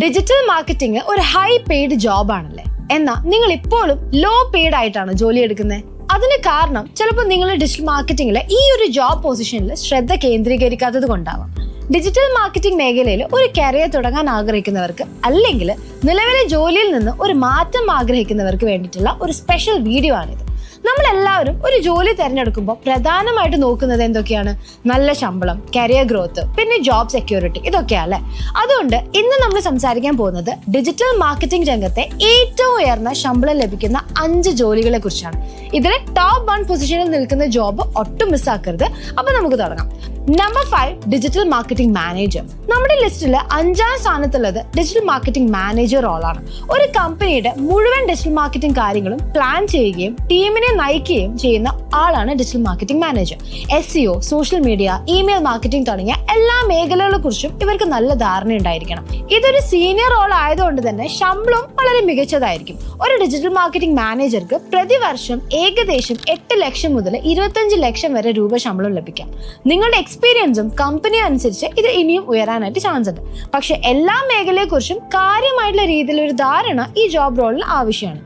Digital marketing ഒരു high paid job ആണല്ലേ? എന്നാൽ നിങ്ങൾ ഇപ്പോഴും ലോ പെയ്ഡ് ആയിട്ടാണ് ജോലി എടുക്കുന്നത് അതിന് കാരണം ചിലപ്പോൾ നിങ്ങൾ ഡിജിറ്റൽ മാർക്കറ്റിംഗിലെ ഈ ഒരു ജോബ് പൊസിഷനിൽ ശ്രദ്ധ കേന്ദ്രീകരിക്കാത്തത് കൊണ്ടാവാം. ഡിജിറ്റൽ മാർക്കറ്റിംഗ് മേഖലയിൽ ഒരു കരിയർ തുടങ്ങാൻ ആഗ്രഹിക്കുന്നവർക്ക് അല്ലെങ്കിൽ നിലവിലെ ജോലിയിൽ നിന്ന് ഒരു മാറ്റം ആഗ്രഹിക്കുന്നവർക്ക് വേണ്ടിയിട്ടുള്ള ഒരു സ്പെഷ്യൽ വീഡിയോ ആണിത്. നമ്മൾ എല്ലാവരും ഒരു ജോലി തിരഞ്ഞെടുക്കുമ്പോൾ പ്രധാനമായിട്ട് നോക്കുന്നത് എന്തൊക്കെയാണ്? നല്ല ശമ്പളം കരിയർ ഗ്രോത്ത് പിന്നെ ജോബ് സെക്യൂരിറ്റി ഇതൊക്കെയാ അല്ലേ അതുകൊണ്ട് ഇന്ന് നമ്മൾ സംസാരിക്കാൻ പോകുന്നത് ഡിജിറ്റൽ മാർക്കറ്റിംഗ് രംഗത്തെ ഏറ്റവും ഉയർന്ന ശമ്പളം ലഭിക്കുന്ന അഞ്ച് ജോലികളെ കുറിച്ചാണ്. ഇതിലെ ടോപ്പ് വൺ പൊസിഷനിൽ നിൽക്കുന്ന ജോബ് ഒട്ടും മിസ്സാക്കരുത് അപ്പൊ നമുക്ക് തുടങ്ങാം. Number five digital marketing manager നമ്മുടെ ലിസ്റ്റിൽ അഞ്ചാം സ്ഥാനത്തുള്ളത് ഡിജിറ്റൽ മാർക്കറ്റിംഗ് മാനേജർ റോളാണ് ഒരു കമ്പനിയുടെ മുഴുവൻ ഡിജിറ്റൽ മാർക്കറ്റിംഗ് കാര്യങ്ങളും പ്ലാൻ ചെയ്യുകയും ടീമിനെ നയിക്കുകയും ചെയ്യുന്ന ആളാണ് digital marketing manager S social media email marketing തുടങ്ങിയ എല്ലാ മേഖലകളെ കുറിച്ചും ഇവർക്ക് നല്ല ധാരണ ഉണ്ടായിരിക്കണം. ഇതൊരു സീനിയർ റോൾ ആയതുകൊണ്ട് തന്നെ ശമ്പളവും വളരെ മികച്ചതായിരിക്കും. ഒരു ഡിജിറ്റൽ മാർക്കറ്റിംഗ് മാനേജർക്ക് പ്രതിവർഷം ഏകദേശം എട്ട് ലക്ഷം മുതൽ ഇരുപത്തഞ്ച് ലക്ഷം വരെ രൂപ ശമ്പളം ലഭിക്കാം. നിങ്ങളുടെ എക്സ്പീരിയൻസും കമ്പനി അനുസരിച്ച് ഇത് ഇനിയും ഉയരാനായിട്ട് ചാൻസ് ഉണ്ട്. പക്ഷെ എല്ലാ മേഖലയെക്കുറിച്ചും കാര്യമായിട്ടുള്ള രീതിയിൽ ഒരു ധാരണ ഈ ജോബ് റോളിൽ ആവശ്യമാണ്.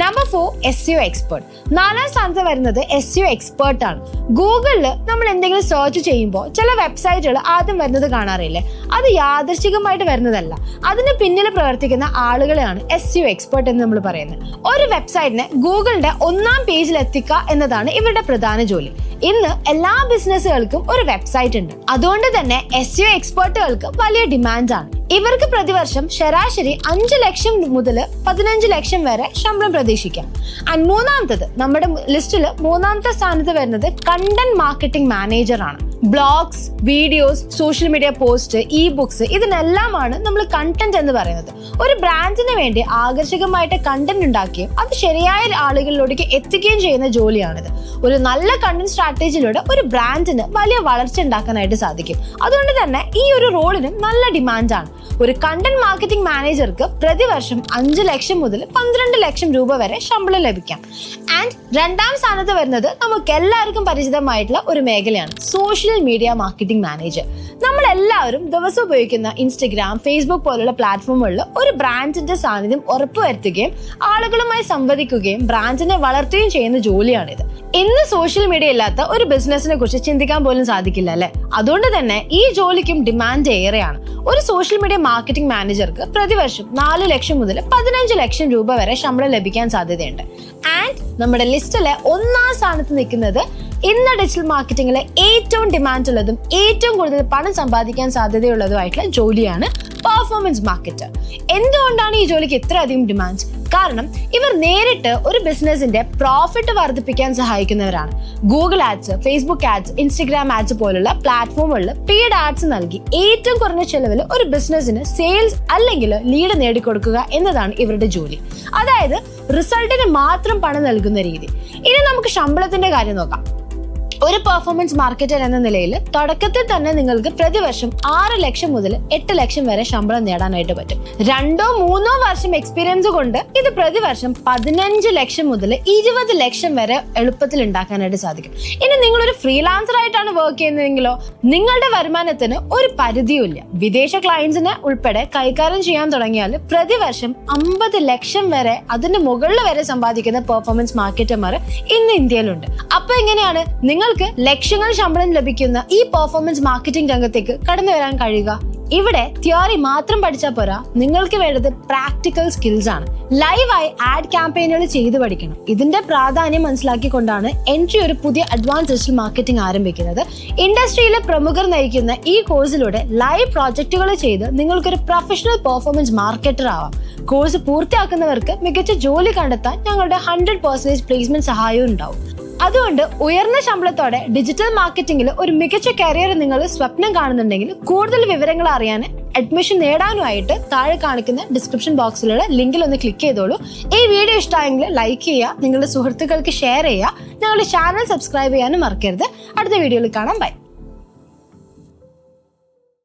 Number four S U expert നാലാം സ്ഥാനത്ത് വരുന്നത് എസ് യു എക്സ്പേർട്ട് ആണ്. ഗൂഗിളിൽ നമ്മൾ എന്തെങ്കിലും സെർച്ച് ചെയ്യുമ്പോൾ ചില വെബ്സൈറ്റുകൾ ആദ്യം വരുന്നത് കാണാറില്ലേ? അത് യാദൃശികമായിട്ട് വരുന്നതല്ല. അതിന് പിന്നിൽ പ്രവർത്തിക്കുന്ന ആളുകളെയാണ് എസ് യു എക്സ്പേർട്ട് എന്ന് നമ്മൾ പറയുന്നത്. ഒരു വെബ്സൈറ്റിനെ ഗൂഗിളിന്റെ ഒന്നാം പേജിൽ എത്തിക്കുക എന്നതാണ് ഇവരുടെ പ്രധാന ജോലി. ഇന്ന് എല്ലാ ബിസിനസ്സുകൾക്കും ഒരു വെബ്സൈറ്റ് ഉണ്ട്. അതുകൊണ്ട് തന്നെ എസ് യു എക്സ്പേർട്ടുകൾക്ക് വലിയ ഡിമാൻഡാണ് ഇവർക്ക് പ്രതിവർഷം ശരാശരി അഞ്ച് ലക്ഷം മുതൽ പതിനഞ്ച് ലക്ഷം വരെ ശമ്പളം പ്രതീക്ഷിക്കാം. ആൻഡ് മൂന്നാമത്തത് നമ്മുടെ ലിസ്റ്റിൽ മൂന്നാമത്തെ സ്ഥാനത്ത് വരുന്നത് കണ്ടന്റ് മാർക്കറ്റിംഗ് മാനേജർ ആണ്. Blogs videos social media post ebooks ഇതിനെല്ലാമാണ് നമ്മൾ കണ്ടന്റ് എന്ന് പറയുന്നത്. ഒരു ബ്രാൻഡിന് വേണ്ടി ആകർഷകമായിട്ട് കണ്ടന്റ് ഉണ്ടാക്കുകയും അത് ശരിയായ ആളുകളിലേക്ക് എത്തിക്കുകയും ചെയ്യുന്ന ജോലിയാണിത്. ഒരു നല്ല കണ്ടന്റ് സ്ട്രാറ്റജിയിലൂടെ ഒരു ബ്രാൻഡിന് വലിയ വളർച്ച ഉണ്ടാക്കാനായിട്ട് സാധിക്കും. അതുകൊണ്ട് തന്നെ ഈ ഒരു റോളിനും നല്ല ഡിമാൻഡാണ് ഒരു കണ്ടന്റ് മാർക്കറ്റിംഗ് മാനേജർക്ക് പ്രതിവർഷം അഞ്ച് ലക്ഷം മുതൽ പന്ത്രണ്ട് ലക്ഷം രൂപ വരെ ശമ്പളം ലഭിക്കാം. ആൻഡ് രണ്ടാം സ്ഥാനത്ത് വരുന്നത് നമുക്ക് എല്ലാവർക്കും പരിചിതമായിട്ടുള്ള ഒരു മേഖലയാണ് സോഷ്യൽ മീഡിയ മാർക്കറ്റിംഗ് മാനേജർ നമ്മൾ എല്ലാവരും ദിവസം ഉപയോഗിക്കുന്ന ഇൻസ്റ്റഗ്രാം ഫേസ്ബുക്ക് പോലുള്ള പ്ലാറ്റ്ഫോമുകളിൽ ഒരു ബ്രാൻഡിന്റെ സാന്നിധ്യം ഉറപ്പുവരുത്തുകയും ആളുകളുമായി സംവദിക്കുകയും ബ്രാൻഡിനെ വളർത്തുകയും ചെയ്യുന്ന ജോലിയാണിത്. ഇന്ന് സോഷ്യൽ മീഡിയ ഇല്ലാത്ത ഒരു ബിസിനസിനെ കുറിച്ച് ചിന്തിക്കാൻ പോലും സാധിക്കില്ല അല്ലെ? അതുകൊണ്ട് തന്നെ ഈ ജോലിക്കും ഡിമാൻഡ് ഏറെയാണ്. ഒരു സോഷ്യൽ മീഡിയ മാർക്കറ്റിംഗ് മാനേജർക്ക് പ്രതിവർഷം നാല് ലക്ഷം മുതൽ പതിനഞ്ച് ലക്ഷം രൂപ വരെ ശമ്പളം ലഭിക്കാൻ സാധ്യതയുണ്ട്. ആൻഡ് നമ്മുടെ ലിസ്റ്റിലെ ഒന്നാം സ്ഥാനത്ത് നിൽക്കുന്നത് ഇന്ന് ഡിജിറ്റൽ മാർക്കറ്റിംഗിലെ ഏറ്റവും ഡിമാൻഡ് ഉള്ളതും ഏറ്റവും കൂടുതൽ പണം സമ്പാദിക്കാൻ സാധ്യതയുള്ളതുമായിട്ടുള്ള ജോലിയാണ് പെർഫോമൻസ് മാർക്കറ്റ് എന്തുകൊണ്ടാണ് ഈ ജോലിക്ക് ഇത്രയധികം ഡിമാൻഡ് കാരണം ഇവർ നേരിട്ട് ഒരു ബിസിനസിന്റെ പ്രോഫിറ്റ് വർദ്ധിപ്പിക്കാൻ സഹായിക്കുന്നവരാണ്. Google ads Facebook ads Instagram ads പോലുള്ള പ്ലാറ്റ്ഫോമുകളിൽ പെയ്ഡ് ആഡ്സ് നൽകി ഏറ്റവും കുറഞ്ഞ ചെലവിൽ ഒരു ബിസിനസ്സിന് സെയിൽസ് അല്ലെങ്കിൽ ലീഡ് നേടിക്കൊടുക്കുക എന്നതാണ് ഇവരുടെ ജോലി. അതായത് റിസൾട്ടിന് മാത്രം പണം നൽകുന്ന രീതി. ഇനി നമുക്ക് ശമ്പളത്തിന്റെ കാര്യം നോക്കാം. ഒരു പെർഫോമൻസ് മാർക്കറ്റർ എന്ന നിലയിൽ തുടക്കത്തിൽ തന്നെ നിങ്ങൾക്ക് പ്രതിവർഷം ആറ് ലക്ഷം മുതൽ എട്ട് ലക്ഷം വരെ ശമ്പളം നേടാനായിട്ട് പറ്റും. രണ്ടോ മൂന്നോ വർഷം എക്സ്പീരിയൻസ് കൊണ്ട് ഇത് പ്രതിവർഷം പതിനഞ്ച് ലക്ഷം മുതൽ ഇരുപത് ലക്ഷം വരെ എളുപ്പത്തിൽ ഉണ്ടാക്കാനായിട്ട് സാധിക്കും. ഇനി നിങ്ങൾ ഒരു ഫ്രീലാൻസർ ആയിട്ടാണ് വർക്ക് ചെയ്യുന്നതെങ്കിലോ നിങ്ങളുടെ വരുമാനത്തിന് ഒരു പരിധിയുമില്ല വിദേശ ക്ലയൻസിനെ ഉൾപ്പെടെ കൈകാര്യം ചെയ്യാൻ തുടങ്ങിയാൽ പ്രതിവർഷം അമ്പത് ലക്ഷം വരെ അതിന് മുകളിൽ വരെ സമ്പാദിക്കുന്ന പെർഫോമൻസ് മാർക്കറ്റർമാർ ഇന്ന് ഇന്ത്യയിലുണ്ട്. അപ്പൊ എങ്ങനെയാണ് നിങ്ങൾക്ക് ലക്ഷങ്ങൾ ശമ്പളം ലഭിക്കുന്ന ഈ പെർഫോമൻസ് മാർക്കറ്റിംഗ് രംഗത്തേക്ക് കടന്നു വരാൻ കഴിയുക. ഇവിടെ തിയറി മാത്രം പഠിച്ചാൽ പോരാ. നിങ്ങൾക്ക് വേണ്ടത് പ്രാക്ടിക്കൽ സ്കിൽസ് ആണ്. ലൈവായി ആഡ് ക്യാമ്പയിനുകൾ ചെയ്തു പഠിക്കണം. ഇതിന്റെ പ്രാധാന്യം മനസ്സിലാക്കിക്കൊണ്ടാണ് എൻട്രി ഒരു പുതിയ അഡ്വാൻസ് ഡിജിറ്റൽ മാർക്കറ്റിംഗ് ആരംഭിക്കുന്നത്. ഇൻഡസ്ട്രിയിലെ പ്രമുഖർ നയിക്കുന്ന ഈ കോഴ്സിലൂടെ ലൈവ് പ്രോജക്റ്റുകൾ ചെയ്ത് നിങ്ങൾക്കൊരു പ്രൊഫഷണൽ പെർഫോമൻസ് മാർക്കറ്റർ ആവാം. കോഴ്സ് പൂർത്തിയാക്കുന്നവർക്ക് മികച്ച ജോലി കണ്ടെത്താൻ ഞങ്ങളുടെ ഹൺഡ്രഡ് പെർസെന്റേജ് പ്ലേസ്മെന്റ് സഹായവും ഉണ്ടാവും. അതുകൊണ്ട് ഉയർന്ന ശമ്പളത്തോടെ ഡിജിറ്റൽ മാർക്കറ്റിംഗിൽ ഒരു മികച്ച കരിയർ നിങ്ങൾ സ്വപ്നം കാണുന്നുണ്ടെങ്കിൽ കൂടുതൽ വിവരങ്ങൾ അറിയാൻ അഡ്മിഷൻ നേടാനുമായിട്ട് താഴെ കാണിക്കുന്ന ഡിസ്ക്രിപ്ഷൻ ബോക്സിലുള്ള ലിങ്കിൽ ഒന്ന് ക്ലിക്ക് ചെയ്തോളൂ. ഈ വീഡിയോ ഇഷ്ടമായെങ്കിൽ ലൈക്ക് ചെയ്യുക നിങ്ങളുടെ സുഹൃത്തുക്കൾക്ക് ഷെയർ ചെയ്യുക ഞങ്ങളുടെ ചാനൽ സബ്സ്ക്രൈബ് ചെയ്യാനും മറക്കരുത്. അടുത്ത വീഡിയോയിൽ കാണാം. ബൈ